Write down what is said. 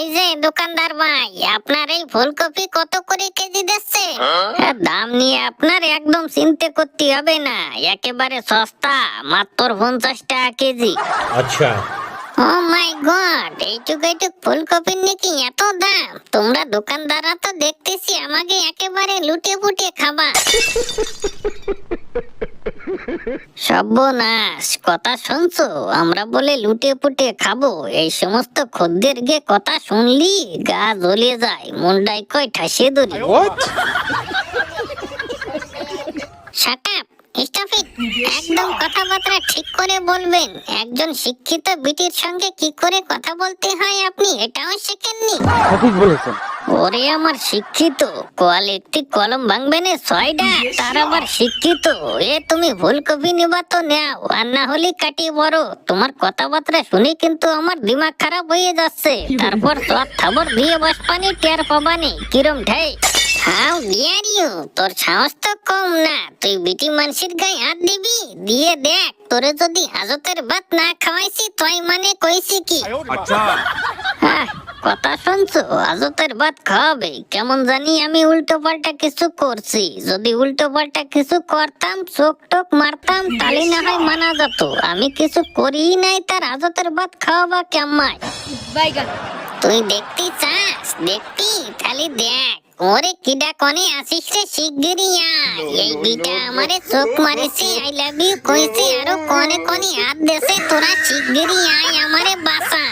এই যে দোকানদার ভাই আপনার এই ফুলকপি কত করে কেজি দিচ্ছে হ্যাঁ? দাম নিয়ে আপনার একদম চিন্তে করতে হবে না একেবারে সস্তা মাত্র পঞ্চাশ টাকা কেজি। আচ্ছা। ও মাই গড এইটুকু এইটুক ফুলকপির নাকি এত দাম? তোমরা দোকানদাররা তো দেখতেছি আমাকে একেবারে লুটে পুটে খাবা। সর্বনাশ কথা শুনছো? আমরা বলে লুটে পুটে খাব। এই সমস্ত খদ্দের গে কথা শুনলি গা জ্বলে যায়। মুন্ডাই কয় ঠাসিয়ে ধরি। শাট আপ স্টপ একদম কথাবার্তা ঠিক করে বলবেন। একজন শিক্ষিত বিটির সঙ্গে কি করে কথা বলতে হয় আপনি? এটাও শেখেননি। সঠিক বলেছেন। ওরে আমার শিক্ষিত কোয়ালিটি কলম ভাঙবে না ছয়টা। তার আবার শিক্ষিত এ তুমি ভুল ফুলকপি নিবা তো নাও আর না হলে কাটি বড়। তোমার কথাবার্তা শুনে কিন্তু আমার দিমাগ খারাপ হয়ে যাচ্ছে। তারপর সব থাবর দিয়ে বাস পানি টের পাবানি কিরম ঠাই। হাউ ডিয়ার ইউ তোর সাহস তো কম না। তুই বিটি মানুষের গায়ে হাত দিবি? দিয়ে দেখ তোরে যদি হাজতের ভাত না খাওয়াইছি তুই মানে কইছি কি? হ্যাঁ, কথা শুনছো? আজতের ভাত খাওয়াবে। কেমন জানি আমি উল্টো পাল্টা কিছু করছি। যদি উল্টো পাল্টা কিছু করতাম, চোখ টোক মারতাম তাহলে না হয় মানা যেত। আমি কিছু করি নাই তার আজতের ভাত খাওয়াবা কেমায় তুই দেখতে চাস? দেখতি তাহলে দেখ। ওরে কিডা কনে আসিস রে শিগগিরই আয়। এই বিটা আমারে চোখ মারিছে আই লাভ ইউ কইছে, আরও কনে কনে হাত দেছে, তোরা শিগগিরই আয় আমারে বাসা